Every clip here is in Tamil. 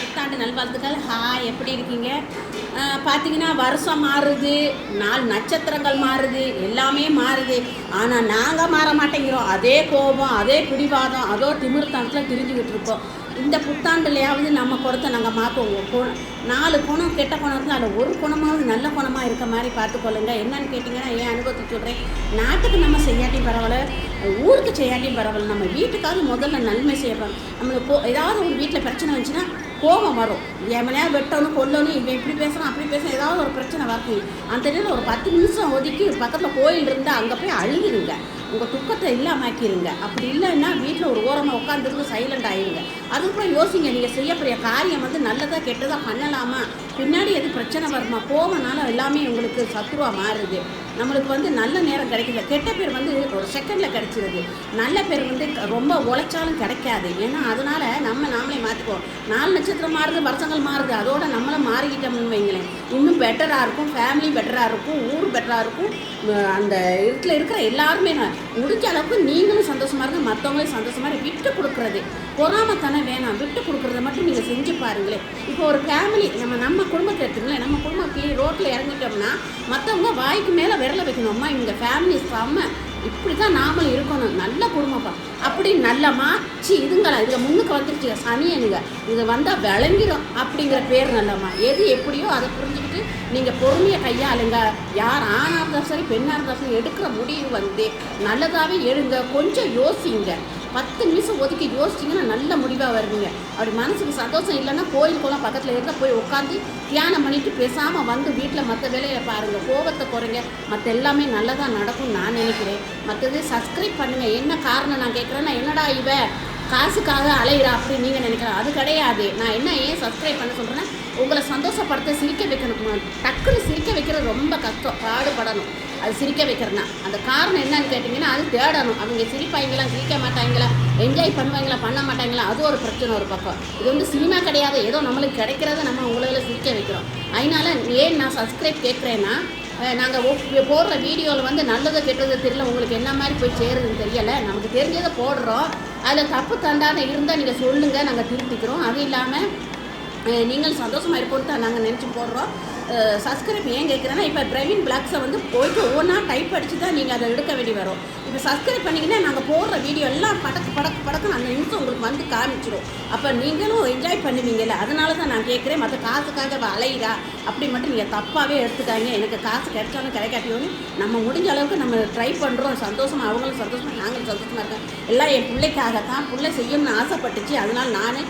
புத்தாண்டு நல்வாழ்த்துக்கள். ஹாய் எப்படி இருக்கீங்க? பார்த்தீங்கன்னா வருஷம் மாறுது நாள் நட்சத்திரங்கள் மாறுது எல்லாமே மாறுது. ஆனால் நாங்கள் மாற மாட்டேங்கிறோம். அதே கோபம் அதே பிடிவாதம் அதோ திமிர்த்தனத்தில் திரிஞ்சுக்கிட்டு இருக்கோம் இந்த புத்தாண்டுலையாவது நம்ம குறத்தை நாங்கள் மாற்றுவோம் குணம் நாலு குணம் கெட்ட குணம் இருந்தால் அதில் ஒரு குணமாவது நல்ல குணமாக இருக்க மாதிரி பார்த்துக்கொள்ளுங்க. என்னன்னு கேட்டிங்கன்னா என் அனுபவத்தை சொல்கிறேன் நாட்டுக்கு நம்ம செய்யாட்டியும் பரவாயில்ல ஊருக்கு செய்யாட்டியும் பரவாயில்ல. நம்ம வீட்டுக்காவது முதல்ல நன்மை செய்யறோம் நம்மளுக்கு கோ ஏதாவது ஒரு வீட்டில் பிரச்சனை வந்துச்சுன்னா கோபம் வரும். எவனையா வெட்டணும் கொல்லணும் இவன் இப்படி பேசணும் அப்படி பேசணும் ஏதாவது ஒரு பிரச்சனை வரணும் அந்த நேரம் ஒரு பத்து நிமிஷம் ஒதுக்கி பக்கத்தில் கோயில் இருந்தால் அங்கே போய் அழுகிருங்க உங்கள் துக்கத்தை இல்லாமாக்கிருங்க அப்படி இல்லைன்னா வீட்டில் ஒரு ஓரமாக உட்காந்துருந்து சைலண்ட் ஆகிருங்க அதுக்கப்புறம் யோசிங்க நீங்கள் செய்யக்கூடிய காரியம் வந்து நல்லதாக கெட்டதாக பண்ணலாமா? பின்னாடி எது பிரச்சனை வருமா? கோவனால எல்லாமே உங்களுக்கு சத்ருவா மாறுது. நம்மளுக்கு வந்து நல்ல நேரம் கிடைக்கல கெட்ட பேர் வந்து ஒரு செகண்டில் கிடைச்சிருது. நல்ல பேர் வந்து ரொம்ப உழைச்சாலும் கிடைக்காது. ஏன்னா அதனால் நம்ம நாமளே மாற்றிக்குவோம் நாலு நட்சத்திரம் மாறுது வருஷங்கள் மாறுது. அதோட நம்மளும் மாறிக்கிட்டோம்னு வைங்களேன். இன்னும் பெட்டராக இருக்கும் ஃபேமிலி பெட்டராக இருக்கும் ஊர் பெட்டராக இருக்கும். அந்த இடத்துல இருக்கிற எல்லாருமே முடிஞ்ச அளவுக்கு நீங்களும் சந்தோஷமாக இருங்க மற்றவங்களையும் சந்தோஷமா இருங்க. விட்டு கொடுக்குறது பொறாமத்தனம் வேணாம். விட்டு கொடுக்குறத மட்டும் நீங்கள் செஞ்சு பாருங்களேன். இப்போ ஒரு ஃபேமிலி நம்ம நம்ம குடும்பத்தை எடுத்துங்களேன் நம்ம குடும்பம் கீழே ரோட்டில் இறங்கிட்டோம்னா மற்றவங்க வாய்க்கு மேலே விரல வைக்கணும். அம்மா இவங்க ஃபேமிலி செம்ம இப்படி தான் நாமளும் இருக்கணும். நல்ல குடும்பப்பா. அப்படி நல்லம்மா சி இதுங்களா இதில் முன்னுக்கு வந்துருச்சு சனியனுங்க இது வந்தால் விளங்கிடும் அப்படிங்கிற பேர் நல்லம்மா. எது எப்படியோ அதை புரிஞ்சுக்கிட்டு நீங்கள் பொறுமையை கையாளுங்க. யார் ஆணாக இருந்தாலும் சரி பெண்ணாக இருந்தாலும் சரி எடுக்கிற முடிவு வந்து நல்லதாகவே எடுங்க. கொஞ்சம் யோசிங்க. பத்து நிமிஷம் ஒதுக்கி யோசிச்சிங்கன்னா நல்ல முடிவாக வருவீங்க. அப்படி மனசுக்கு சந்தோஷம் இல்லைன்னா கோயில் குளம் பக்கத்தில் இருந்தால் போய் உட்காந்து தியானம் பண்ணிட்டு பேசாமல் வந்து வீட்டில் மற்ற வேலையை பாருங்கள் கோபத்தை குறைங்க. மற்ற எல்லாமே நல்லதாக நடக்கும்னு நான் நினைக்கிறேன். மற்றது சப்ஸ்கிரைப் பண்ணுங்கள் என்ன காரணம் நான் கேட்குறேன்னா என்னடா இவ காசுக்காக அலையிறா அப்படின்னு நீங்கள் நினைக்கலாம் அது கிடையாது. நான் என்ன ஏன் சப்ஸ்கிரைப் பண்ண சொல்கிறேன்னா உங்களை சந்தோஷப்படுத்த சிரிக்க வைக்கணும். டக்குன்னு சிரிக்க வைக்கிறது ரொம்ப கஷ்டம். பாடுபடணும். அது சிரிக்க வைக்கிறதுனா. அந்த காரணம் என்னன்னு கேட்டிங்கன்னா அது தேடணும். அவங்க சிரிப்பாங்களா சிரிக்க மாட்டாங்களா என்ஜாய் பண்ணுவாங்களா பண்ண மாட்டாங்களா அது ஒரு பிரச்சனை ஒரு பக்கம். இது வந்து சினிமா கிடையாது. ஏதோ நம்மளுக்கு கிடைக்கிறத நம்ம உங்களை சிரிக்க வைக்கிறோம். அதனால ஏன் நான் சப்ஸ்கிரைப் கேட்குறேன்னா நாங்கள் போடுற வீடியோவில் வந்து நல்லதோ கெட்டதோ தெரியல. உங்களுக்கு என்ன மாதிரி போய் சேருதுன்னு தெரியலை. நமக்கு தெரிஞ்சதை போடுறோம். அதில் தப்பு தண்டான இருந்தால் நீங்கள் சொல்லுங்கள் நாங்கள் திருத்திக்கிறோம். அது இல்லாமல் நீங்கள் சந்தோஷமாக இருப்போம் தான் நாங்கள் நினச்சி போடுறோம். சப்ஸ்கிரைப் ஏன் கேட்குறேன்னா இப்போ பிரவீன் பிளாக்ஸை வந்து போயிட்டு ஒவ்வொன்றா டைப் அடித்து தான் நீங்கள் அதை எடுக்க வேண்டி வரும். இப்போ சப்ஸ்கிரைப் பண்ணிங்கன்னா நாங்கள் போடுற வீடியோ எல்லாம் படக்கு படக்கு படக்கு அந்த நிமிஷம் உங்களுக்கு வந்து காமிச்சிடும் அப்போ நீங்களும் என்ஜாய் பண்ணுவீங்கல்ல. அதனால தான் நான் கேட்குறேன் மற்ற காசுக்காக அலையிறா. அப்படி மட்டும் நீங்கள் தப்பாகவே எடுத்துக்காங்க எனக்கு காசு கிடைச்சாலும் கிடைக்காட்டியும் நம்ம முடிஞ்ச அளவுக்கு நம்ம ட்ரை பண்ணுறோம் சந்தோஷமாக அவங்களும் சந்தோஷமாக நாங்களும் சந்தோஷமாக இருக்கோம் எல்லாம் என் பிள்ளைக்காக தான் பிள்ளை செய்யணும்னு ஆசைப்பட்டுச்சு. அதனால் நான்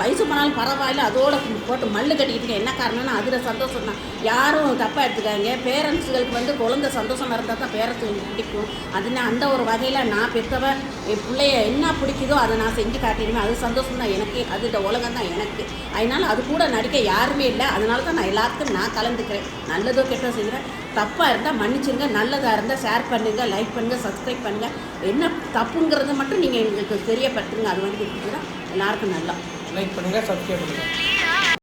வயசு போனாலும் பரவாயில்ல அதோட போட்டு மல்லு கட்டிக்கிட்டு என்ன காரணம்னா அதில் சந்தோஷம் தான். யாரும் தப்பாக எடுத்துக்காங்க பேரண்ட்ஸுகளுக்கு வந்து குழந்தை சந்தோஷமாக இருந்தால் தான் பேரண்ட்ஸுகளுக்கு பிடிக்கும். அதனால அந்த ஒரு வகையில் நான் பெற்றவன் என் பிள்ளைய என்ன பிடிக்குதோ அதை நான் செஞ்சு காட்டிடுவேன். அது சந்தோஷம் தான் எனக்கு. அது இந்த உலகம் தான் எனக்கு. அதனால் அது கூட நடிக்க யாருமே இல்லை. அதனால தான் நான் எல்லாத்துக்கும் நான் கலந்துக்கிறேன். நல்லதோ கெட்டதோ செய்கிறேன் தப்பாக இருந்தால் மன்னிச்சுருங்க. நல்லதாக இருந்தால் ஷேர் பண்ணுங்கள் லைக் பண்ணுங்கள் சப்ஸ்கிரைப் பண்ணுங்கள் என்ன தப்புங்கிறத மட்டும் நீங்கள் எங்களுக்கு தெரியப்படுத்துங்க. அது வந்து கொடுத்துதான் எல்லாருக்கும் நல்லா. லைக் பண்ணுங்கள் சப்ஸ்கிரைப் பண்ணுங்கள்